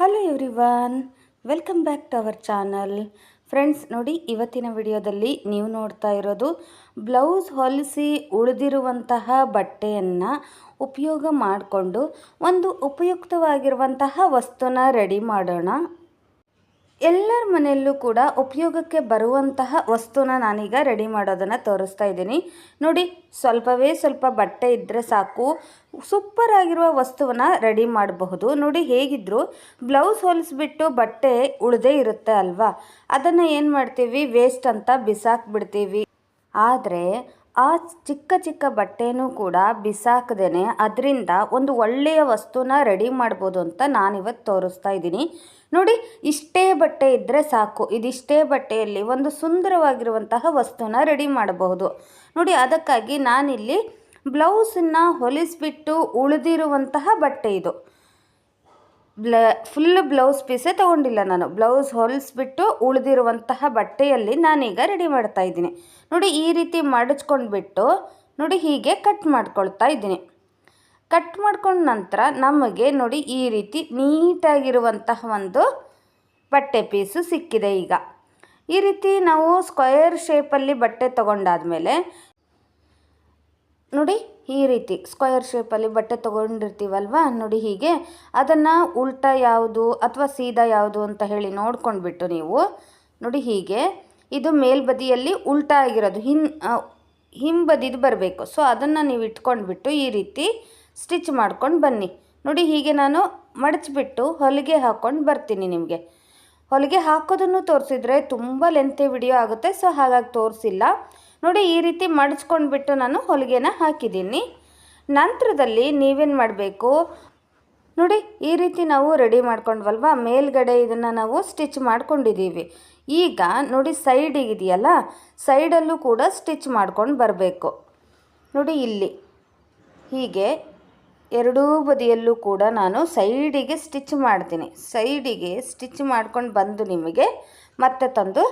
Hello everyone welcome back to our channel friends ನೋಡಿ ಇವತ್ತಿನ ವಿಡಿಯೋದಲ್ಲಿ ನೀವು ನೋಡ್ತಾ ಇರೋದು ಬ್ಲೌಸ್ ಹೊಲಿಸಿ ಉಳಿದಿರುವಂತಹ ಬಟ್ಟೆಯನ್ನು ಉಪಯೋಗ ಮಾಡಿಕೊಂಡು ಒಂದು ಉಪಯುಕ್ತವಾಗಿರುವಂತಹ ವಸ್ತುನ ರೆಡಿ ಮಾಡೋಣ. ಎಲ್ಲರ ಮನೆಯಲ್ಲೂ ಕೂಡ ಉಪಯೋಗಕ್ಕೆ ಬರುವಂತಹ ವಸ್ತುನ ನಾನೀಗ ರೆಡಿ ಮಾಡೋದನ್ನು ತೋರಿಸ್ತಾ ಇದ್ದೀನಿ. ನೋಡಿ, ಸ್ವಲ್ಪವೇ ಸ್ವಲ್ಪ ಬಟ್ಟೆ ಇದ್ದರೆ ಸಾಕು. ಸೂಪರ್ ಆಗಿರುವ ವಸ್ತುವನ್ನು ರೆಡಿ ಮಾಡಬಹುದು. ನೋಡಿ, ಹೇಗಿದ್ರು ಬ್ಲೌಸ್ ಹೊಲಿಸ್ಬಿಟ್ಟು ಬಟ್ಟೆ ಉಳದೇ ಇರುತ್ತೆ ಅಲ್ವಾ? ಅದನ್ನು ಏನು ಮಾಡ್ತೀವಿ? ವೇಸ್ಟ್ ಅಂತ ಬಿಸಾಕ್ಬಿಡ್ತೀವಿ. ಆದರೆ ಆ ಚಿಕ್ಕ ಚಿಕ್ಕ ಬಟ್ಟೆನೂ ಕೂಡ ಬಿಸಾಕದೇನೆ ಅದರಿಂದ ಒಂದು ಒಳ್ಳೆಯ ವಸ್ತುನ ರೆಡಿ ಮಾಡ್ಬೋದು ಅಂತ ನಾನಿವತ್ತು ತೋರಿಸ್ತಾ ಇದ್ದೀನಿ. ನೋಡಿ, ಇಷ್ಟೇ ಬಟ್ಟೆ ಇದ್ದರೆ ಸಾಕು. ಇದಿಷ್ಟೇ ಬಟ್ಟೆಯಲ್ಲಿ ಒಂದು ಸುಂದರವಾಗಿರುವಂತಹ ವಸ್ತುನ ರೆಡಿ ಮಾಡಬಹುದು. ನೋಡಿ, ಅದಕ್ಕಾಗಿ ನಾನಿಲ್ಲಿ ಬ್ಲೌಸನ್ನು ಹೊಲಿಸ್ಬಿಟ್ಟು ಉಳಿದಿರುವಂತಹ ಬಟ್ಟೆ ಇದು. ಬ್ಲ ಫುಲ್ ಬ್ಲೌಸ್ ಪೀಸೇ ತೊಗೊಂಡಿಲ್ಲ ನಾನು. ಬ್ಲೌಸ್ ಹೊಲಿಸ್ಬಿಟ್ಟು ಉಳಿದಿರುವಂತಹ ಬಟ್ಟೆಯಲ್ಲಿ ನಾನೀಗ ರೆಡಿ ಮಾಡ್ತಾ ಇದ್ದೀನಿ. ನೋಡಿ, ಈ ರೀತಿ ಮಡಚ್ಕೊಂಡ್ಬಿಟ್ಟು ನೋಡಿ, ಹೀಗೆ ಕಟ್ ಮಾಡ್ಕೊಳ್ತಾ ಇದ್ದೀನಿ. ಕಟ್ ಮಾಡ್ಕೊಂಡ ನಂತರ ನಮಗೆ ನೋಡಿ, ಈ ರೀತಿ ನೀಟಾಗಿರುವಂತಹ ಒಂದು ಬಟ್ಟೆ ಪೀಸು ಸಿಕ್ಕಿದೆ ಈಗ. ಈ ರೀತಿ ನಾವು ಸ್ಕ್ವಯರ್ ಶೇಪಲ್ಲಿ ಬಟ್ಟೆ ತೊಗೊಂಡಾದ್ಮೇಲೆ ನೋಡಿ ಈ ರೀತಿ ಸ್ಕ್ವಯರ್ ಶೇಪಲ್ಲಿ ಬಟ್ಟೆ ತೊಗೊಂಡಿರ್ತೀವಲ್ವ? ನೋಡಿ ಹೀಗೆ. ಅದನ್ನು ಉಲ್ಟಾ ಯಾವುದು ಅಥವಾ ಸೀದಾ ಯಾವುದು ಅಂತ ಹೇಳಿ ನೋಡ್ಕೊಂಡ್ಬಿಟ್ಟು ನೀವು, ನೋಡಿ ಹೀಗೆ. ಇದು ಮೇಲ್ಬದಿಯಲ್ಲಿ ಉಲ್ಟಾ ಆಗಿರೋದು. ಹಿನ್ ಹಿಂಬದಿದು ಬರಬೇಕು. ಸೊ ಅದನ್ನು ನೀವು ಇಟ್ಕೊಂಡ್ಬಿಟ್ಟು ಈ ರೀತಿ ಸ್ಟಿಚ್ ಮಾಡ್ಕೊಂಡು ಬನ್ನಿ. ನೋಡಿ ಹೀಗೆ ನಾನು ಮಡಚಿಬಿಟ್ಟು ಹೊಲಿಗೆ ಹಾಕ್ಕೊಂಡು ಬರ್ತೀನಿ ನಿಮಗೆ. ಹೊಲಿಗೆ ಹಾಕೋದನ್ನು ತೋರಿಸಿದ್ರೆ ತುಂಬ ಲೆಂತೆ ವಿಡಿಯೋ ಆಗುತ್ತೆ. ಸೊ ಹಾಗಾಗಿ ತೋರಿಸಿಲ್ಲ. ನೋಡಿ ಈ ರೀತಿ ಮಡಚ್ಕೊಂಡ್ಬಿಟ್ಟು ನಾನು ಹೊಲಿಗೆನ ಹಾಕಿದ್ದೀನಿ. ನಂತರದಲ್ಲಿ ನೀವೇನು ಮಾಡಬೇಕು? ನೋಡಿ ಈ ರೀತಿ ನಾವು ರೆಡಿ ಮಾಡ್ಕೊಂಡ್ವಲ್ವ? ಮೇಲ್ಗಡೆ ಇದನ್ನು ನಾವು ಸ್ಟಿಚ್ ಮಾಡ್ಕೊಂಡಿದ್ದೀವಿ. ಈಗ ನೋಡಿ ಸೈಡಿಗಿದೆಯಲ್ಲ ಸೈಡಲ್ಲೂ ಕೂಡ ಸ್ಟಿಚ್ ಮಾಡ್ಕೊಂಡು ಬರಬೇಕು. ನೋಡಿ ಇಲ್ಲಿ. ಹೀಗೆ ಎರಡೂ ಬದಿಯಲ್ಲೂ ಕೂಡ ನಾನು ಸೈಡಿಗೆ ಸ್ಟಿಚ್ ಮಾಡ್ತೀನಿ. ಸೈಡಿಗೆ ಸ್ಟಿಚ್ ಮಾಡ್ಕೊಂಡು ಬಂದು ನಿಮಗೆ ಮತ್ತೆ ತಂದು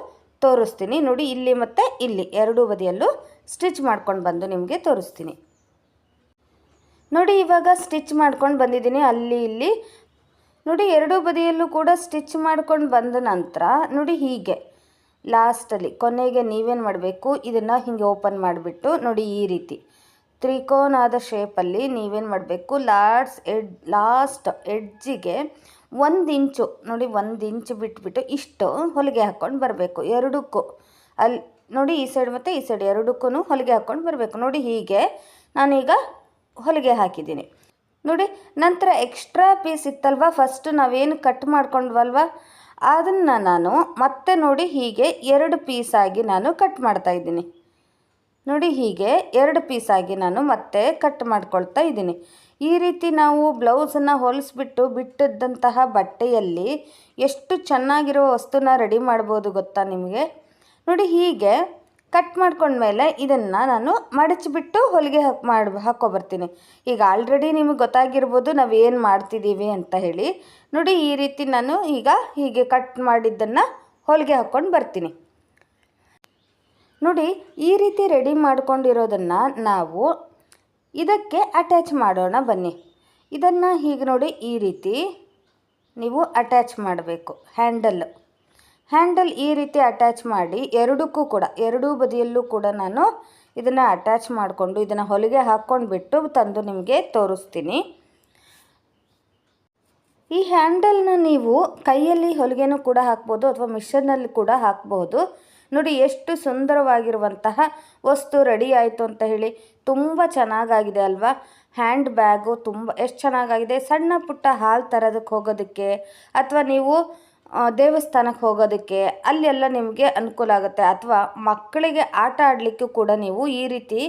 ತೋರಿಸ್ತೀನಿ. ನೋಡಿ, ಇಲ್ಲಿ ಮತ್ತು ಇಲ್ಲಿ ಎರಡೂ ಬದಿಯಲ್ಲೂ ಸ್ಟಿಚ್ ಮಾಡ್ಕೊಂಡು ಬಂದು ನಿಮಗೆ ತೋರಿಸ್ತೀನಿ. ನೋಡಿ, ಇವಾಗ ಸ್ಟಿಚ್ ಮಾಡ್ಕೊಂಡು ಬಂದಿದ್ದೀನಿ. ಅಲ್ಲಿ, ಇಲ್ಲಿ. ನೋಡಿ, ಎರಡೂ ಬದಿಯಲ್ಲೂ ಕೂಡ ಸ್ಟಿಚ್ ಮಾಡ್ಕೊಂಡು ಬಂದ ನಂತರ, ನೋಡಿ, ಹೀಗೆ. ಲಾಸ್ಟಲ್ಲಿ ಕೊನೆಗೆ ನೀವೇನು ಮಾಡಬೇಕು? ಇದನ್ನು ಹೀಗೆ ಓಪನ್ ಮಾಡಿಬಿಟ್ಟು, ನೋಡಿ, ಈ ರೀತಿ. ತ್ರಿಕೋನಾದ ಶೇಪಲ್ಲಿ ನೀವೇನು ಮಾಡಬೇಕು? ಲಾಸ್ಟ್ ಎಡ್ ಲಾಸ್ಟ್ ಎಡ್ಜಿಗೆ ಒಂದು ಇಂಚು, ನೋಡಿ ಒಂದು ಇಂಚು ಬಿಟ್ಬಿಟ್ಟು ಇಷ್ಟು ಹೊಲಿಗೆ ಹಾಕ್ಕೊಂಡು ಬರಬೇಕು. ಎರಡಕ್ಕೂ. ಅಲ್ಲಿ ನೋಡಿ ಈ ಸೈಡ್ ಮತ್ತು ಈ ಸೈಡ್ ಎರಡಕ್ಕೂ ಹೊಲಿಗೆ ಹಾಕ್ಕೊಂಡು ಬರಬೇಕು. ನೋಡಿ ಹೀಗೆ ನಾನೀಗ ಹೊಲಿಗೆ ಹಾಕಿದ್ದೀನಿ. ನೋಡಿ ನಂತರ ಎಕ್ಸ್ಟ್ರಾ ಪೀಸ್ ಇತ್ತಲ್ವ? ಫಸ್ಟ್ ನಾವೇನು ಕಟ್ ಮಾಡ್ಕೊಂಡ್ವಲ್ವ? ಅದನ್ನು ನಾನು ಮತ್ತೆ ನೋಡಿ ಹೀಗೆ ಎರಡು ಪೀಸಾಗಿ ನಾನು ಕಟ್ ಮಾಡ್ತಾ ಇದ್ದೀನಿ. ನೋಡಿ ಹೀಗೆ ಎರಡು ಪೀಸಾಗಿ ನಾನು ಮತ್ತೆ ಕಟ್ ಮಾಡ್ಕೊಳ್ತಾ ಇದ್ದೀನಿ. ಈ ರೀತಿ ನಾವು ಬ್ಲೌಸನ್ನು ಹೊಲಿಸ್ಬಿಟ್ಟು ಬಿಟ್ಟಿದ್ದಂತಹ ಬಟ್ಟೆಯಲ್ಲಿ ಎಷ್ಟು ಚೆನ್ನಾಗಿರೋ ವಸ್ತುನ ರೆಡಿ ಮಾಡ್ಬೋದು ಗೊತ್ತಾ ನಿಮಗೆ? ನೋಡಿ ಹೀಗೆ ಕಟ್ ಮಾಡ್ಕೊಂಡ್ಮೇಲೆ ಇದನ್ನು ನಾನು ಮಡಚಿಬಿಟ್ಟು ಹೊಲಿಗೆ ಹಾಕಿ ಮಾಡಿ ಹಾಕ್ಕೊಬರ್ತೀನಿ. ಈಗ ಆಲ್ರೆಡಿ ನಿಮಗೆ ಗೊತ್ತಾಗಿರ್ಬೋದು ನಾವು ಏನು ಮಾಡ್ತಿದ್ದೀವಿ ಅಂತ ಹೇಳಿ. ನೋಡಿ ಈ ರೀತಿ ನಾನು ಈಗ ಹೀಗೆ ಕಟ್ ಮಾಡಿದ್ದನ್ನು ಹೊಲಿಗೆ ಹಾಕ್ಕೊಂಡು ಬರ್ತೀನಿ. ನೋಡಿ ಈ ರೀತಿ ರೆಡಿ ಮಾಡ್ಕೊಂಡಿರೋದನ್ನು ನಾವು ಇದಕ್ಕೆ ಅಟ್ಯಾಚ್ ಮಾಡೋಣ ಬನ್ನಿ. ಇದನ್ನು ಹೀಗೆ ನೋಡಿ ಈ ರೀತಿ ನೀವು ಅಟ್ಯಾಚ್ ಮಾಡಬೇಕು. ಹ್ಯಾಂಡಲ್ ಹ್ಯಾಂಡಲ್ ಈ ರೀತಿ ಅಟ್ಯಾಚ್ ಮಾಡಿ ಎರಡಕ್ಕೂ ಕೂಡ, ಎರಡೂ ಬದಿಯಲ್ಲೂ ಕೂಡ ನಾನು ಇದನ್ನು ಅಟ್ಯಾಚ್ ಮಾಡಿಕೊಂಡು ಇದನ್ನು ಹೊಲಿಗೆ ಹಾಕ್ಕೊಂಡು ಬಿಟ್ಟು ತಂದು ನಿಮಗೆ ತೋರಿಸ್ತೀನಿ. ಈ ಹ್ಯಾಂಡಲ್ನ ನೀವು ಕೈಯಲ್ಲಿ ಹೊಲಿಗೆನೂ ಕೂಡ ಹಾಕ್ಬೋದು ಅಥವಾ ಮಿಷನ್ನಲ್ಲಿ ಕೂಡ ಹಾಕ್ಬೋದು. ನೋಡಿ ಎಷ್ಟು ಸುಂದರವಾಗಿರುವಂತಹ ವಸ್ತು ರೆಡಿ ಆಯಿತು ಅಂತ ಹೇಳಿ ತುಂಬ ಚೆನ್ನಾಗಾಗಿದೆ ಅಲ್ವಾ? ಹ್ಯಾಂಡ್ ಬ್ಯಾಗು ತುಂಬ, ಎಷ್ಟು ಚೆನ್ನಾಗಾಗಿದೆ? ಸಣ್ಣ ಪುಟ್ಟ ಹಾಲು ತರೋದಕ್ಕೆ ಹೋಗೋದಕ್ಕೆ ಅಥವಾ ನೀವು ದೇವಸ್ಥಾನಕ್ಕೆ ಹೋಗೋದಕ್ಕೆ ಅಲ್ಲೆಲ್ಲ ನಿಮಗೆ ಅನುಕೂಲ ಆಗುತ್ತೆ. ಅಥವಾ ಮಕ್ಕಳಿಗೆ ಆಟ ಆಡಲಿಕ್ಕೂ ಕೂಡ ನೀವು ಈ ರೀತಿ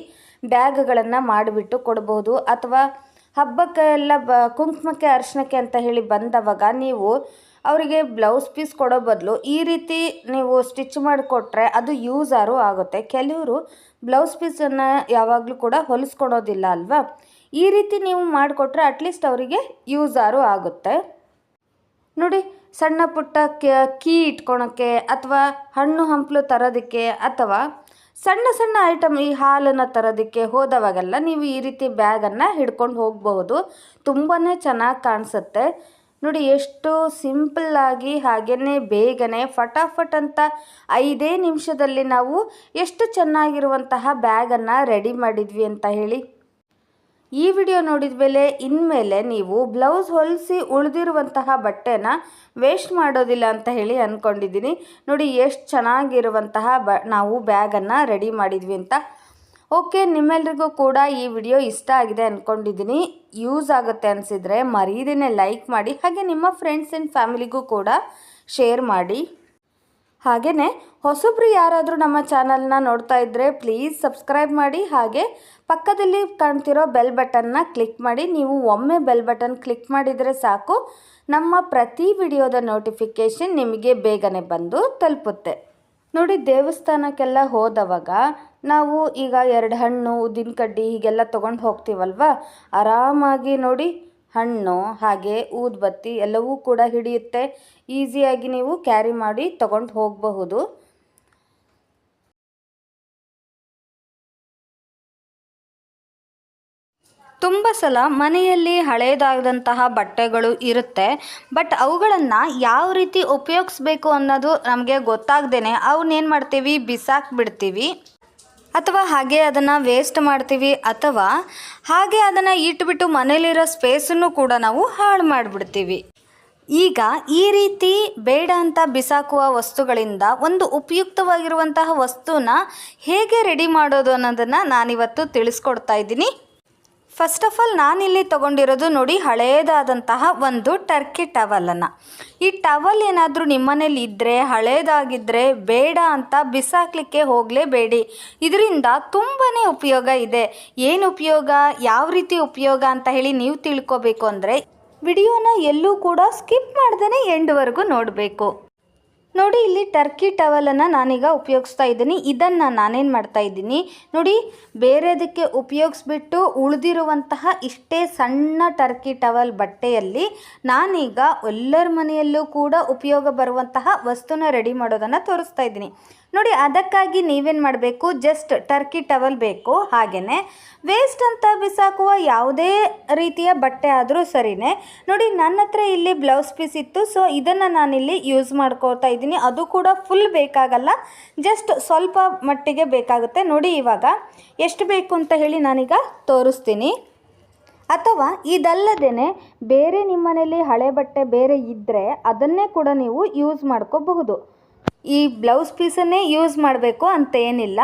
ಬ್ಯಾಗ್ಗಳನ್ನು ಮಾಡಿಬಿಟ್ಟು ಕೊಡ್ಬೋದು. ಅಥವಾ ಹಬ್ಬಕ್ಕೆ ಎಲ್ಲ ಬ, ಕುಂಕುಮಕ್ಕೆ, ಅರ್ಶನಕ್ಕೆ ಅಂತ ಹೇಳಿ ಬಂದವಾಗ ನೀವು ಅವರಿಗೆ ಬ್ಲೌಸ್ ಪೀಸ್ ಕೊಡೋ ಬದಲು ಈ ರೀತಿ ನೀವು ಸ್ಟಿಚ್ ಮಾಡಿಕೊಟ್ರೆ ಅದು ಯೂಸಾರು ಆಗುತ್ತೆ. ಕೆಲವರು ಬ್ಲೌಸ್ ಪೀಸನ್ನು ಯಾವಾಗಲೂ ಕೂಡ ಹೊಲಿಸ್ಕೊಡೋದಿಲ್ಲ ಅಲ್ವಾ? ಈ ರೀತಿ ನೀವು ಮಾಡಿಕೊಟ್ರೆ ಅಟ್ಲೀಸ್ಟ್ ಅವರಿಗೆ ಯೂಸಾರು ಆಗುತ್ತೆ. ನೋಡಿ, ಸಣ್ಣ ಪುಟ್ಟ ಕೀ ಇಟ್ಕೊಳಕ್ಕೆ ಅಥವಾ ಹಣ್ಣು ಹಂಪಲು ತರೋದಕ್ಕೆ ಅಥವಾ ಸಣ್ಣ ಸಣ್ಣ ಐಟಮ್ ಈ ಹಾಲನ್ನು ತರೋದಕ್ಕೆ ಹೋದವಾಗೆಲ್ಲ ನೀವು ಈ ರೀತಿ ಬ್ಯಾಗನ್ನು ಹಿಡ್ಕೊಂಡು ಹೋಗಬಹುದು ತುಂಬಾ ಚೆನ್ನಾಗಿ ಕಾಣಿಸುತ್ತೆ. ನೋಡಿ, ಎಷ್ಟು ಸಿಂಪಲ್ಲಾಗಿ ಹಾಗೆಯೇ ಬೇಗನೆ ಫಟಾಫಟ್ ಅಂತ ಐದೇ ನಿಮಿಷದಲ್ಲಿ ನಾವು ಎಷ್ಟು ಚೆನ್ನಾಗಿರುವಂತಹ ಬ್ಯಾಗನ್ನು ರೆಡಿ ಮಾಡಿದ್ವಿ ಅಂತ ಹೇಳಿ. ಈ ವಿಡಿಯೋ ನೋಡಿದ ಮೇಲೆ ಇನ್ಮೇಲೆ ನೀವು ಬ್ಲೌಸ್ ಹೊಲಿಸಿ ಉಳಿದಿರುವಂತಹ ಬಟ್ಟೆನ ವೇಸ್ಟ್ ಮಾಡೋದಿಲ್ಲ ಅಂತ ಹೇಳಿ ಅಂದ್ಕೊಂಡಿದ್ದೀನಿ ನೋಡಿ, ಎಷ್ಟು ಚೆನ್ನಾಗಿರುವಂತಹ ಬ, ನಾವು ಬ್ಯಾಗನ್ನು ರೆಡಿ ಮಾಡಿದ್ವಿ ಅಂತ. ಓಕೆ, ನಿಮ್ಮೆಲ್ರಿಗೂ ಕೂಡ ಈ ವಿಡಿಯೋ ಇಷ್ಟ ಆಗಿದೆ ಅಂದ್ಕೊಂಡಿದ್ದೀನಿ ಯೂಸ್ ಆಗುತ್ತೆ ಅನಿಸಿದರೆ ಮರೀದೇನೆ ಲೈಕ್ ಮಾಡಿ, ಹಾಗೆ ನಿಮ್ಮ ಫ್ರೆಂಡ್ಸ್ ಆ್ಯಂಡ್ ಫ್ಯಾಮಿಲಿಗೂ ಕೂಡ ಶೇರ್ ಮಾಡಿ. ಹಾಗೆಯೇ ಹೊಸಬ್ರು ಯಾರಾದರೂ ನಮ್ಮ ಚಾನಲ್ನ ನೋಡ್ತಾ ಇದ್ದರೆ ಪ್ಲೀಸ್ ಸಬ್ಸ್ಕ್ರೈಬ್ ಮಾಡಿ, ಹಾಗೆ ಪಕ್ಕದಲ್ಲಿ ಕಾಣ್ತಿರೋ ಬೆಲ್ ಬಟನ್ನ ಕ್ಲಿಕ್ ಮಾಡಿ, ನೀವು ಒಮ್ಮೆ ಬೆಲ್ ಬಟನ್ ಕ್ಲಿಕ್ ಮಾಡಿದರೆ ಸಾಕು. ನಮ್ಮ ಪ್ರತಿ ವಿಡಿಯೋದ ನೋಟಿಫಿಕೇಷನ್ ನಿಮಗೆ ಬೇಗನೆ ಬಂದು ತಲುಪುತ್ತೆ. ನೋಡಿ, ದೇವಸ್ಥಾನಕ್ಕೆಲ್ಲ ಹೋದವಾಗ ನಾವು ಈಗ ಎರಡು ಹಣ್ಣು, ಉದ್ದಿನ ಕಡ್ಡಿ ಹೀಗೆಲ್ಲ ತೊಗೊಂಡು ಹೋಗ್ತೀವಲ್ವ? ಆರಾಮಾಗಿ ನೋಡಿ ಹಣ್ಣು, ಹಾಗೆ ಊದ್ಬತ್ತಿ ಎಲ್ಲವೂ ಕೂಡ ಹಿಡಿಯುತ್ತೆ. ಈಸಿಯಾಗಿ ನೀವು ಕ್ಯಾರಿ ಮಾಡಿ ತಗೊಂಡು ಹೋಗಬಹುದು. ತುಂಬ ಸಲ ಮನೆಯಲ್ಲಿ ಹಳೇದಾದಂತಹ ಬಟ್ಟೆಗಳು ಇರುತ್ತೆ. ಬಟ್ ಅವುಗಳನ್ನು ಯಾವ ರೀತಿ ಉಪಯೋಗಿಸ್ಬೇಕು ಅನ್ನೋದು ನಮಗೆ ಗೊತ್ತಾಗ್ದೇ ಅವನ್ನೇನು ಮಾಡ್ತೀವಿ? ಬಿಸಾಕ್ಬಿಡ್ತೀವಿ. ಅಥವಾ ಹಾಗೆ ಅದನ್ನು ವೇಸ್ಟ್ ಮಾಡ್ತೀವಿ ಅಥವಾ ಹಾಗೆ ಅದನ್ನು ಇಟ್ಬಿಟ್ಟು ಮನೇಲಿರೋ ಸ್ಪೇಸನ್ನು ಕೂಡ ನಾವು ಹಾಳು ಮಾಡಿಬಿಡ್ತೀವಿ. ಈಗ ಈ ರೀತಿ ಬೇಡ ಅಂತ ಬಿಸಾಕುವ ವಸ್ತುಗಳಿಂದ ಒಂದು ಉಪಯುಕ್ತವಾಗಿರುವಂತಹ ವಸ್ತುನ ಹೇಗೆ ರೆಡಿ ಮಾಡೋದು ಅನ್ನೋದನ್ನು ನಾನಿವತ್ತು ತಿಳಿಸ್ಕೊಡ್ತಾ ಇದ್ದೀನಿ. ಫಸ್ಟ್ ಆಫ್ ಆಲ್ ನಾನಿಲ್ಲಿ ತಗೊಂಡಿರೋದು ನೋಡಿ ಹಳೆಯದಾದಂತಹ ಒಂದು ಟರ್ಕಿ ಟವಲನ್ನು ಈ ಟವಲ್ ಏನಾದರೂ ನಿಮ್ಮನೇಲಿ ಇದ್ದರೆ ಹಳೇದಾಗಿದ್ದರೆ ಬೇಡ ಅಂತ ಬಿಸಾಕಲಿಕ್ಕೆ ಹೋಗಲೇಬೇಡಿ. ಇದರಿಂದ ತುಂಬಾ ಉಪಯೋಗ ಇದೆ. ಏನು ಉಪಯೋಗ? ಯಾವ ರೀತಿ ಉಪಯೋಗ ಅಂತ ಹೇಳಿ ನೀವು ತಿಳ್ಕೊಬೇಕು ಅಂದರೆ, ವಿಡಿಯೋನ ಎಲ್ಲೂ ಕೂಡ ಸ್ಕಿಪ್ ಮಾಡ್ದೇ ಎಂಡ್ವರೆಗೂ ನೋಡಬೇಕು. ನೋಡಿ, ಇಲ್ಲಿ ಟರ್ಕಿ ಟವಲನ್ನು ನಾನೀಗ ಉಪಯೋಗಿಸ್ತಾ ಇದ್ದೀನಿ. ಇದನ್ನು ನಾನೇನು ಮಾಡ್ತಾ ಇದ್ದೀನಿ? ನೋಡಿ, ಬೇರೆದಕ್ಕೆ ಉಪಯೋಗಿಸ್ಬಿಟ್ಟು ಉಳಿದಿರುವಂತಹ ಇಷ್ಟೇ ಸಣ್ಣ ಟರ್ಕಿ ಟವಲ್ ಬಟ್ಟೆಯಲ್ಲಿ ನಾನೀಗ ಎಲ್ಲರ ಮನೆಯಲ್ಲೂ ಕೂಡ ಉಪಯೋಗ ಬರುವಂತಹ ವಸ್ತುನ ರೆಡಿ ಮಾಡೋದನ್ನು ತೋರಿಸ್ತಾ ಇದ್ದೀನಿ. ನೋಡಿ, ಅದಕ್ಕಾಗಿ ನೀವೇನು ಮಾಡಬೇಕು? ಜಸ್ಟ್ ಟರ್ಕಿ ಟವಲ್ ಬೇಕು ಹಾಗೆಯೇ ವೇಸ್ಟ್ ಅಂತ ಬಿಸಾಕುವ ಯಾವುದೇ ರೀತಿಯ ಬಟ್ಟೆ ಆದರೂ ಸರಿನೇ. ನೋಡಿ, ನನ್ನ ಹತ್ರ ಇಲ್ಲಿ ಬ್ಲೌಸ್ ಪೀಸ್ ಇತ್ತು ಸೊ ಇದನ್ನು ನಾನಿಲ್ಲಿ ಯೂಸ್ ಮಾಡ್ಕೋತಾ ಇದ್ದೀನಿ. ಅದು ಕೂಡ ಫುಲ್ ಬೇಕಾಗಲ್ಲ ಜಸ್ಟ್ ಸ್ವಲ್ಪ ಮಟ್ಟಿಗೆ ಬೇಕಾಗುತ್ತೆ. ನೋಡಿ, ಇವಾಗ ಎಷ್ಟು ಬೇಕು ಅಂತ ಹೇಳಿ ನಾನೀಗ ತೋರಿಸ್ತೀನಿ. ಅಥವಾ ಇದಲ್ಲದೇ ಬೇರೆ ನಿಮ್ಮನೇಲಿ ಹಳೆ ಬಟ್ಟೆ ಬೇರೆ ಇದ್ದರೆ ಅದನ್ನೇ ಕೂಡ ನೀವು ಯೂಸ್ ಮಾಡ್ಕೋಬಹುದು. ಈ ಬ್ಲೌಸ್ ಪೀಸನ್ನೇ ಯೂಸ್ ಮಾಡಬೇಕು ಅಂತ ಏನಿಲ್ಲ.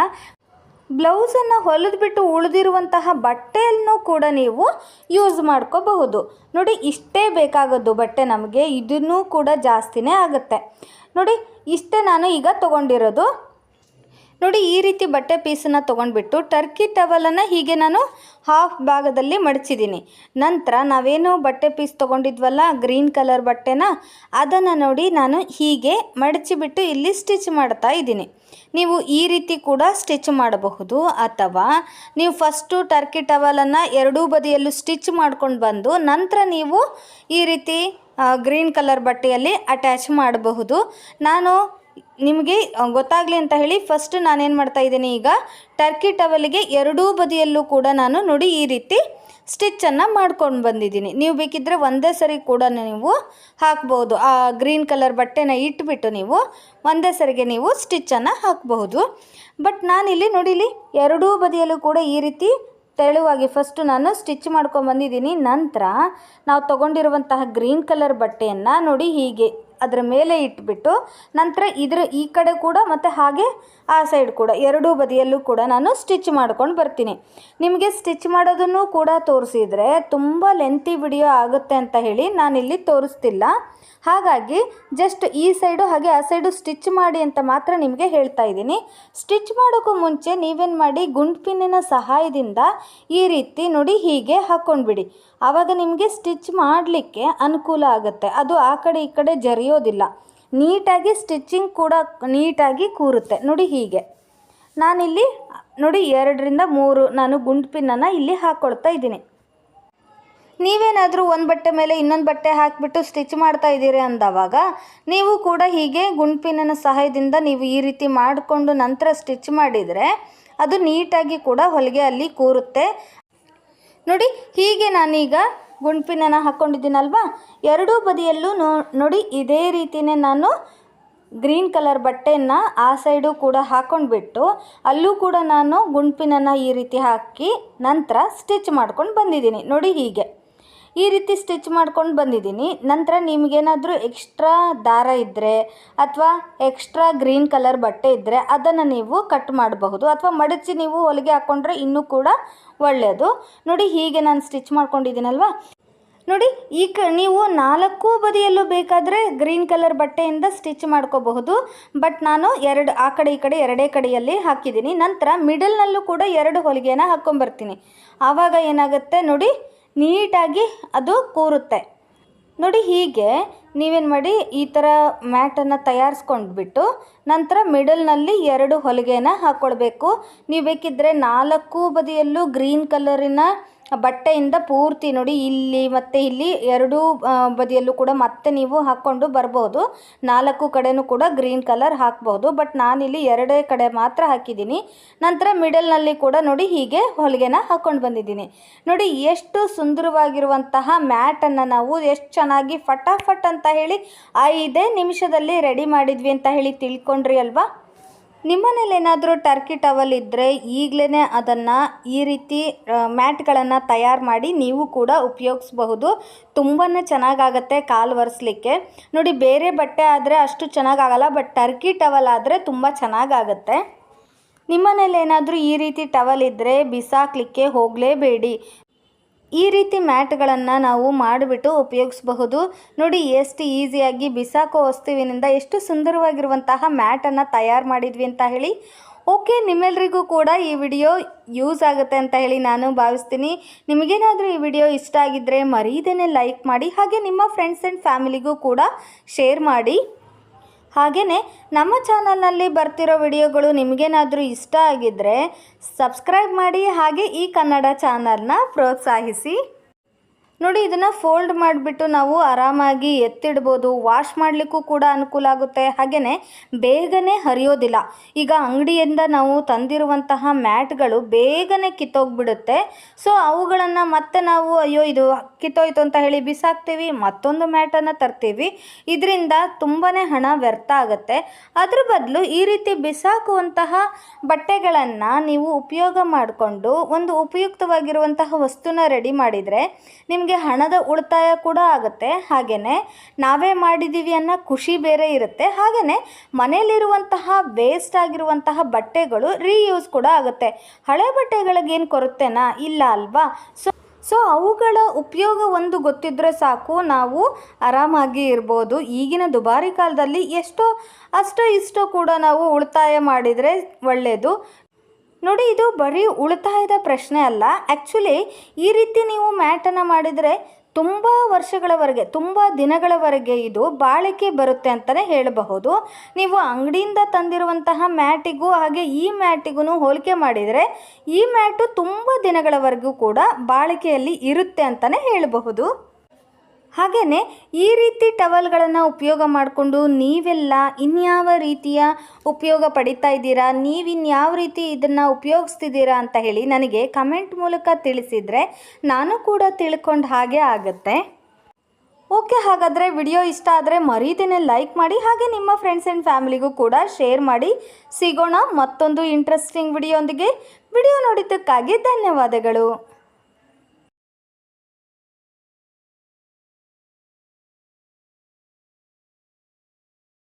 ಬ್ಲೌಸನ್ನು ಹೊಲಿದ್ಬಿಟ್ಟು ಉಳಿದಿರುವಂತಹ ಬಟ್ಟೆಯನ್ನು ಕೂಡ ನೀವು ಯೂಸ್ ಮಾಡ್ಕೋಬಹುದು. ನೋಡಿ, ಇಷ್ಟೇ ಬೇಕಾಗೋದು ಬಟ್ಟೆ ನಮಗೆ, ಇದನ್ನೂ ಕೂಡ ಜಾಸ್ತಿನೇ ಆಗುತ್ತೆ. ನೋಡಿ, ಇಷ್ಟೇ ನಾನು ಈಗ ತೊಗೊಂಡಿರೋದು. ನೋಡಿ ಈ ರೀತಿ ಬಟ್ಟೆ ಪೀಸನ್ನು ತೊಗೊಂಡ್ಬಿಟ್ಟು ಟರ್ಕಿ ಟವಲನ್ನು ಹೀಗೆ ನಾನು ಹಾಫ್ ಭಾಗದಲ್ಲಿ ಮಡಚಿದ್ದೀನಿ. ನಂತರ ನಾವೇನು ಬಟ್ಟೆ ಪೀಸ್ ತೊಗೊಂಡಿದ್ವಲ್ಲ, ಗ್ರೀನ್ ಕಲರ್ ಬಟ್ಟೆನ, ಅದನ್ನು ನೋಡಿ ನಾನು ಹೀಗೆ ಮಡಚಿಬಿಟ್ಟು ಇಲ್ಲಿ ಸ್ಟಿಚ್ ಮಾಡ್ತಾ ಇದ್ದೀನಿ. ನೀವು ಈ ರೀತಿ ಕೂಡ ಸ್ಟಿಚ್ ಮಾಡಬಹುದು, ಅಥವಾ ನೀವು ಫಸ್ಟು ಟರ್ಕಿ ಟವಲನ್ನು ಎರಡೂ ಬದಿಯಲ್ಲೂ ಸ್ಟಿಚ್ ಮಾಡ್ಕೊಂಡು ಬಂದು ನಂತರ ನೀವು ಈ ರೀತಿ ಗ್ರೀನ್ ಕಲರ್ ಬಟ್ಟೆಯಲ್ಲಿ ಅಟ್ಯಾಚ್ ಮಾಡಬಹುದು. ನಾನು ನಿಮಗೆ ಗೊತ್ತಾಗಲಿ ಅಂತ ಹೇಳಿ ಫಸ್ಟ್ ನಾನೇನು ಮಾಡ್ತಾ ಇದ್ದೀನಿ ಈಗ ಟರ್ಕಿ ಟವಲಿಗೆ ಎರಡೂ ಬದಿಯಲ್ಲೂ ಕೂಡ ನಾನು ನೋಡಿ ಈ ರೀತಿ ಸ್ಟಿಚ್ಚನ್ನು ಮಾಡ್ಕೊಂಡು ಬಂದಿದ್ದೀನಿ. ನೀವು ಬೇಕಿದ್ದರೆ ಒಂದೇ ಸರಿ ಕೂಡ ನೀವು ಹಾಕ್ಬೋದು. ಆ ಗ್ರೀನ್ ಕಲರ್ ಬಟ್ಟೆನ ಇಟ್ಬಿಟ್ಟು ನೀವು ಒಂದೇ ಸರಿಗೆ ನೀವು ಸ್ಟಿಚ್ಚನ್ನು ಹಾಕಬಹುದು. ಬಟ್ ನಾನಿಲ್ಲಿ ನೋಡಿಲಿ ಎರಡೂ ಬದಿಯಲ್ಲೂ ಕೂಡ ಈ ರೀತಿ ತೆಳುವಾಗಿ ಫಸ್ಟು ನಾನು ಸ್ಟಿಚ್ ಮಾಡ್ಕೊಂಡು ಬಂದಿದ್ದೀನಿ. ನಂತರ ನಾವು ತೊಗೊಂಡಿರುವಂತಹ ಗ್ರೀನ್ ಕಲರ್ ಬಟ್ಟೆಯನ್ನು ನೋಡಿ ಹೀಗೆ ಅದರ ಮೇಲೆ ಇಟ್ಬಿಟ್ಟು ನಂತರ ಇದರ ಈ ಕಡೆ ಕೂಡ ಮತ್ತು ಹಾಗೆ ಆ ಸೈಡ್ ಕೂಡ ಎರಡೂ ಬದಿಯಲ್ಲೂ ಕೂಡ ನಾನು ಸ್ಟಿಚ್ ಮಾಡ್ಕೊಂಡು ಬರ್ತೀನಿ. ನಿಮಗೆ ಸ್ಟಿಚ್ ಮಾಡೋದನ್ನು ಕೂಡ ತೋರಿಸಿದರೆ ತುಂಬ ಲೆಂತಿ ವಿಡಿಯೋ ಆಗುತ್ತೆ ಅಂತ ಹೇಳಿ ನಾನಿಲ್ಲಿ ತೋರಿಸ್ತಿಲ್ಲ. ಹಾಗಾಗಿ ಜಸ್ಟ್ ಈ ಸೈಡು ಹಾಗೆ ಆ ಸೈಡು ಸ್ಟಿಚ್ ಮಾಡಿ ಅಂತ ಮಾತ್ರ ನಿಮಗೆ ಹೇಳ್ತಾ ಇದ್ದೀನಿ. ಸ್ಟಿಚ್ ಮಾಡೋಕ್ಕೂ ಮುಂಚೆ ನೀವೇನು ಮಾಡಿ ಗುಂಡ್ಪಿನ್ನಿನ ಸಹಾಯದಿಂದ ಈ ರೀತಿ ನೋಡಿ ಹೀಗೆ ಹಾಕ್ಕೊಂಡ್ಬಿಡಿ ಆವಾಗ ನಿಮಗೆ ಸ್ಟಿಚ್ ಮಾಡಲಿಕ್ಕೆ ಅನುಕೂಲ ಆಗುತ್ತೆ. ಅದು ಆ ಕಡೆ ಈ ಕಡೆ ಜರಿಯೋದಿಲ್ಲ. ನೀಟಾಗಿ ಸ್ಟಿಚ್ಚಿಂಗ್ ಕೂಡ ನೀಟಾಗಿ ಕೂರುತ್ತೆ. ನೋಡಿ ಹೀಗೆ. ನಾನಿಲ್ಲಿ, ನೋಡಿ, ಎರಡರಿಂದ ಮೂರು ನಾನು ಗುಂಡು ಪಿನ್ನನ್ನು ಇಲ್ಲಿ ಹಾಕ್ಕೊಳ್ತಾ ಇದ್ದೀನಿ. ನೀವೇನಾದರೂ ಒಂದು ಬಟ್ಟೆ ಮೇಲೆ ಇನ್ನೊಂದು ಬಟ್ಟೆ ಹಾಕಿಬಿಟ್ಟು ಸ್ಟಿಚ್ ಮಾಡ್ತಾ ಇದ್ದೀರಿ ಅಂದವಾಗ, ನೀವು ಕೂಡ ಹೀಗೆ ಗುಂಡ್ಪಿನ ಸಹಾಯದಿಂದ ನೀವು ಈ ರೀತಿ ಮಾಡಿಕೊಂಡು ನಂತರ ಸ್ಟಿಚ್ ಮಾಡಿದರೆ ಅದು ನೀಟಾಗಿ ಕೂಡ ಹೊಲಿಗೆ ಅಲ್ಲಿ ಕೂರುತ್ತೆ. ನೋಡಿ, ಹೀಗೆ ನಾನೀಗ ಗುಂಪಿನನ್ನು ಹಾಕ್ಕೊಂಡಿದ್ದೀನಲ್ವಾ ಎರಡೂ ಬದಿಯಲ್ಲೂ ನೋಡಿ, ಇದೇ ರೀತಿಯೇ ನಾನು ಗ್ರೀನ್ ಕಲರ್ ಬಟ್ಟೆಯನ್ನು ಆ ಸೈಡು ಕೂಡ ಹಾಕ್ಕೊಂಡ್ಬಿಟ್ಟು ಅಲ್ಲೂ ಕೂಡ ನಾನು ಗುಂಪಿನನ್ನು ಈ ರೀತಿ ಹಾಕಿ ನಂತರ ಸ್ಟಿಚ್ ಮಾಡ್ಕೊಂಡು ಬಂದಿದ್ದೀನಿ. ನೋಡಿ ಹೀಗೆ. ಈ ರೀತಿ ಸ್ಟಿಚ್ ಮಾಡ್ಕೊಂಡು ಬಂದಿದ್ದೀನಿ. ನಂತರ ನಿಮಗೇನಾದರೂ ಎಕ್ಸ್ಟ್ರಾ ದಾರ ಇದ್ದರೆ ಅಥವಾ ಎಕ್ಸ್ಟ್ರಾ ಗ್ರೀನ್ ಕಲರ್ ಬಟ್ಟೆ ಇದ್ದರೆ ಅದನ್ನು ನೀವು ಕಟ್ ಮಾಡಬಹುದು. ಅಥವಾ ಮಡಚಿ ನೀವು ಹೊಲಿಗೆ ಹಾಕ್ಕೊಂಡ್ರೆ ಇನ್ನೂ ಕೂಡ ಒಳ್ಳೆಯದು. ನೋಡಿ, ಹೀಗೆ ನಾನು ಸ್ಟಿಚ್ ಮಾಡ್ಕೊಂಡಿದ್ದೀನಲ್ವ? ನೋಡಿ, ಈ ಕ, ನೀವು ನಾಲ್ಕು ಬದಿಯಲ್ಲೂ ಬೇಕಾದರೆ ಗ್ರೀನ್ ಕಲರ್ ಬಟ್ಟೆಯಿಂದ ಸ್ಟಿಚ್ ಮಾಡ್ಕೋಬಹುದು. ಬಟ್ ನಾನು ಎರಡು, ಆ ಕಡೆ, ಈ ಕಡೆ, ಎರಡೇ ಕಡೆಯಲ್ಲಿ ಹಾಕಿದ್ದೀನಿ. ನಂತರ ಮಿಡಲ್ನಲ್ಲೂ ಕೂಡ ಎರಡು ಹೊಲಿಗೆನ ಹಾಕ್ಕೊಂಬರ್ತೀನಿ ಆವಾಗ ಏನಾಗುತ್ತೆ ನೋಡಿ ನೀಟಾಗಿ ಅದು ಕೂರುತ್ತೆ. ನೋಡಿ ಹೀಗೆ ನೀವೇನು ಮಾಡಿ ಈ ಥರ ಮ್ಯಾಟನ್ನು ತಯಾರಿಸ್ಕೊಂಡ್ಬಿಟ್ಟು ನಂತರ ಮಿಡಲ್ನಲ್ಲಿ ಎರಡು ಹೊಲಿಗೆನ ಹಾಕ್ಕೊಳ್ಬೇಕು ನೀವು ಬೇಕಿದ್ದರೆ ನಾಲ್ಕು ಬದಿಯಲ್ಲೂ ಗ್ರೀನ್ ಕಲರಿನ ಬಟ್ಟೆಯಿಂದ ಪೂರ್ತಿ ನೋಡಿ ಇಲ್ಲಿ ಮತ್ತು ಇಲ್ಲಿ ಎರಡೂ ಬದಿಯಲ್ಲೂ ಕೂಡ ಮತ್ತೆ ನೀವು ಹಾಕ್ಕೊಂಡು ಬರ್ಬೋದು. ನಾಲ್ಕು ಕಡೆನೂ ಕೂಡ ಗ್ರೀನ್ ಕಲರ್ ಹಾಕ್ಬೋದು. ಬಟ್ ನಾನಿಲ್ಲಿ ಎರಡೇ ಕಡೆ ಮಾತ್ರ ಹಾಕಿದ್ದೀನಿ. ನಂತರ ಮಿಡಲ್ನಲ್ಲಿ ಕೂಡ ನೋಡಿ ಹೀಗೆ ಹೊಲಿಗೆನ ಹಾಕ್ಕೊಂಡು ಬಂದಿದ್ದೀನಿ. ನೋಡಿ ಎಷ್ಟು ಸುಂದರವಾಗಿರುವಂತಹ ಮ್ಯಾಟನ್ನು ನಾವು, ಎಷ್ಟು ಚೆನ್ನಾಗಿ ಫಟಾಫಟ್ ಅಂತ ಹೇಳಿ, ಐದೇ ನಿಮಿಷದಲ್ಲಿ ರೆಡಿ ಮಾಡಿದ್ವಿ ಅಂತ ಹೇಳಿ ತಿಳ್ಕೊಂಡ್ರಿ ಅಲ್ವಾ? ನಿಮ್ಮನೇಲಿ ಏನಾದರೂ ಟರ್ಕಿ ಟವಲ್ ಇದ್ದರೆ ಈಗಲೇ ಅದನ್ನು ಈ ರೀತಿ ಮ್ಯಾಟ್ಗಳನ್ನು ತಯಾರು ಮಾಡಿ ನೀವು ಕೂಡ ಉಪಯೋಗಿಸ್ಬಹುದು. ತುಂಬಾ ಚೆನ್ನಾಗಾಗತ್ತೆ ಕಾಲು ಒರೆಸ್ಲಿಕ್ಕೆ. ನೋಡಿ, ಬೇರೆ ಬಟ್ಟೆ ಆದರೆ ಅಷ್ಟು ಚೆನ್ನಾಗಾಗಲ್ಲ ಬಟ್ ಟರ್ಕಿ ಟವಲ್ ಆದರೆ ತುಂಬ ಚೆನ್ನಾಗಾಗತ್ತೆ. ನಿಮ್ಮನೇಲಿ ಏನಾದರೂ ಈ ರೀತಿ ಟವಲ್ ಇದ್ದರೆ ಬಿಸಾಕಲಿಕ್ಕೆ ಹೋಗಲೇಬೇಡಿ. ಈ ರೀತಿ ಮ್ಯಾಟ್ಗಳನ್ನು ನಾವು ಮಾಡಿಬಿಟ್ಟು ಉಪಯೋಗಿಸಬಹುದು. ನೋಡಿ, ಎಷ್ಟು ಈಸಿಯಾಗಿ ಬಿಸಾಕೋ ವಸ್ತುವಿನಿಂದ ಎಷ್ಟು ಸುಂದರವಾಗಿರುವಂತಹ ಮ್ಯಾಟನ್ನು ತಯಾರು ಮಾಡಿದ್ವಿ ಅಂತ ಹೇಳಿ. ಓಕೆ ನಿಮ್ಮೆಲ್ಲರಿಗೂ ಕೂಡ ಈ ವಿಡಿಯೋ ಯೂಸ್ ಆಗುತ್ತೆ ಅಂತ ಹೇಳಿ ನಾನು ಭಾವಿಸ್ತೀನಿ. ನಿಮಗೇನಾದರೂ ಈ ವಿಡಿಯೋ ಇಷ್ಟ ಆಗಿದ್ದರೆ ಮರೀದೇನೆ ಲೈಕ್ ಮಾಡಿ, ಹಾಗೆ ನಿಮ್ಮ ಫ್ರೆಂಡ್ಸ್ ಆ್ಯಂಡ್ ಫ್ಯಾಮಿಲಿಗೂ ಕೂಡ ಶೇರ್ ಮಾಡಿ. ಹಾಗೆಯೇ ನಮ್ಮ ಚಾನಲ್ನಲ್ಲಿ ಬರ್ತಿರೋ ವಿಡಿಯೋಗಳು ನಿಮಗೇನಾದರೂ ಇಷ್ಟ ಆಗಿದ್ದರೆ ಸಬ್ಸ್ಕ್ರೈಬ್ ಮಾಡಿ ಹಾಗೆ ಈ ಕನ್ನಡ ಚಾನಲ್ನ ಪ್ರೋತ್ಸಾಹಿಸಿ. ನೋಡಿ, ಇದನ್ನು ಫೋಲ್ಡ್ ಮಾಡಿಬಿಟ್ಟು ನಾವು ಆರಾಮಾಗಿ ಎತ್ತಿಡ್ಬೋದು. ವಾಶ್ ಮಾಡಲಿಕ್ಕೂ ಕೂಡ ಅನುಕೂಲ ಆಗುತ್ತೆ. ಹಾಗೆಯೇ ಬೇಗನೆ ಹರಿಯೋದಿಲ್ಲ. ಈಗ ಅಂಗಡಿಯಿಂದ ನಾವು ತಂದಿರುವಂತಹ ಮ್ಯಾಟ್ಗಳು ಬೇಗನೆ ಕಿತ್ತೋಗ್ಬಿಡುತ್ತೆ. ಸೊ, ಅವುಗಳನ್ನು ಮತ್ತೆ ನಾವು, ಅಯ್ಯೋ, ಇದು ಕಿತ್ತೋಯ್ತು ಅಂತ ಹೇಳಿ ಬಿಸಾಕ್ತೀವಿ. ಮತ್ತೊಂದು ಮ್ಯಾಟನ್ನು ತರ್ತೀವಿ. ಇದರಿಂದ ತುಂಬಾ ಹಣ ವ್ಯರ್ಥ ಆಗುತ್ತೆ. ಅದ್ರ ಬದಲು ಈ ರೀತಿ ಬಿಸಾಕುವಂತಹ ಬಟ್ಟೆಗಳನ್ನು ನೀವು ಉಪಯೋಗ ಮಾಡಿಕೊಂಡು ಒಂದು ಉಪಯುಕ್ತವಾಗಿರುವಂತಹ ವಸ್ತುನ ರೆಡಿ ಮಾಡಿದರೆ ನಿಮಗೆ ಹಣದ ಉಳಿತಾಯ ಕೂಡ ಆಗುತ್ತೆ. ಹಾಗೆಯೇ ನಾವೇ ಮಾಡಿದ್ದೀವಿ ಅನ್ನೋ ಖುಷಿ ಬೇರೆ ಇರುತ್ತೆ. ಹಾಗೆಯೇ ಮನೆಯಲ್ಲಿರುವಂತಹ ವೇಸ್ಟ್ ಆಗಿರುವಂತಹ ಬಟ್ಟೆಗಳು ರೀಯೂಸ್ ಕೂಡ ಆಗುತ್ತೆ. ಹಳೆ ಬಟ್ಟೆಗಳಿಗೇನು ಕೊರತೆನಾ? ಇಲ್ಲ ಅಲ್ವಾ? ಸೊ ಸೊ ಅವುಗಳ ಉಪಯೋಗ ಒಂದು ಗೊತ್ತಿದ್ದರೆ ಸಾಕು. ನಾವು ಆರಾಮಾಗಿ ಇರ್ಬೋದು. ಈಗಿನ ದುಬಾರಿ ಕಾಲದಲ್ಲಿ ಎಷ್ಟೋ, ಅಷ್ಟೋ ಇಷ್ಟೋ ಕೂಡ ನಾವು ಉಳಿತಾಯ ಮಾಡಿದರೆ ಒಳ್ಳೆಯದು ನೋಡಿ, ಇದು ಬರೀ ಉಳಿತಾಯದ ಪ್ರಶ್ನೆ ಅಲ್ಲ. ಆ್ಯಕ್ಚುಲಿ ಈ ರೀತಿ ನೀವು ಮ್ಯಾಟನ್ನು ಮಾಡಿದರೆ ತುಂಬ ವರ್ಷಗಳವರೆಗೆ, ತುಂಬ ದಿನಗಳವರೆಗೆ ಇದು ಬಾಳಿಕೆ ಬರುತ್ತೆ ಅಂತಲೇ ಹೇಳಬಹುದು. ನೀವು ಅಂಗಡಿಯಿಂದ ತಂದಿರುವಂತಹ ಮ್ಯಾಟಿಗೂ ಹಾಗೆ ಈ ಮ್ಯಾಟಿಗೂ ಹೋಲಿಕೆ ಮಾಡಿದರೆ ಈ ಮ್ಯಾಟು ತುಂಬ ದಿನಗಳವರೆಗೂ ಕೂಡ ಬಾಳಿಕೆಯಲ್ಲಿ ಇರುತ್ತೆ ಅಂತಲೇ ಹೇಳಬಹುದು. ಹಾಗೆಯೇ ಈ ರೀತಿ ಟವಲ್ಗಳನ್ನು ಉಪಯೋಗ ಮಾಡಿಕೊಂಡು ನೀವೆಲ್ಲ ಇನ್ಯಾವ ರೀತಿಯ ಉಪಯೋಗ ಪಡಿತಾ ಇದ್ದೀರಾ, ನೀವಿನ್ಯಾವ ರೀತಿ ಇದನ್ನು ಉಪಯೋಗಿಸ್ತಿದ್ದೀರಾ ಅಂತ ಹೇಳಿ ನನಗೆ ಕಮೆಂಟ್ ಮೂಲಕ ತಿಳಿಸಿದರೆ ನಾನು ಕೂಡ ತಿಳ್ಕೊಂಡು ಹಾಗೆ ಆಗುತ್ತೆ. ಓಕೆ, ಹಾಗಾದರೆ ವಿಡಿಯೋ ಇಷ್ಟ ಆದರೆ ಮರೀದೇನೆ ಲೈಕ್ ಮಾಡಿ, ಹಾಗೆ ನಿಮ್ಮ ಫ್ರೆಂಡ್ಸ್ ಆ್ಯಂಡ್ ಫ್ಯಾಮಿಲಿಗೂ ಕೂಡ ಶೇರ್ ಮಾಡಿ. ಸಿಗೋಣ ಮತ್ತೊಂದು ಇಂಟ್ರೆಸ್ಟಿಂಗ್ ವಿಡಿಯೋಂದಿಗೆ ವಿಡಿಯೋ ನೋಡಿದ್ದಕ್ಕಾಗಿ ಧನ್ಯವಾದಗಳು.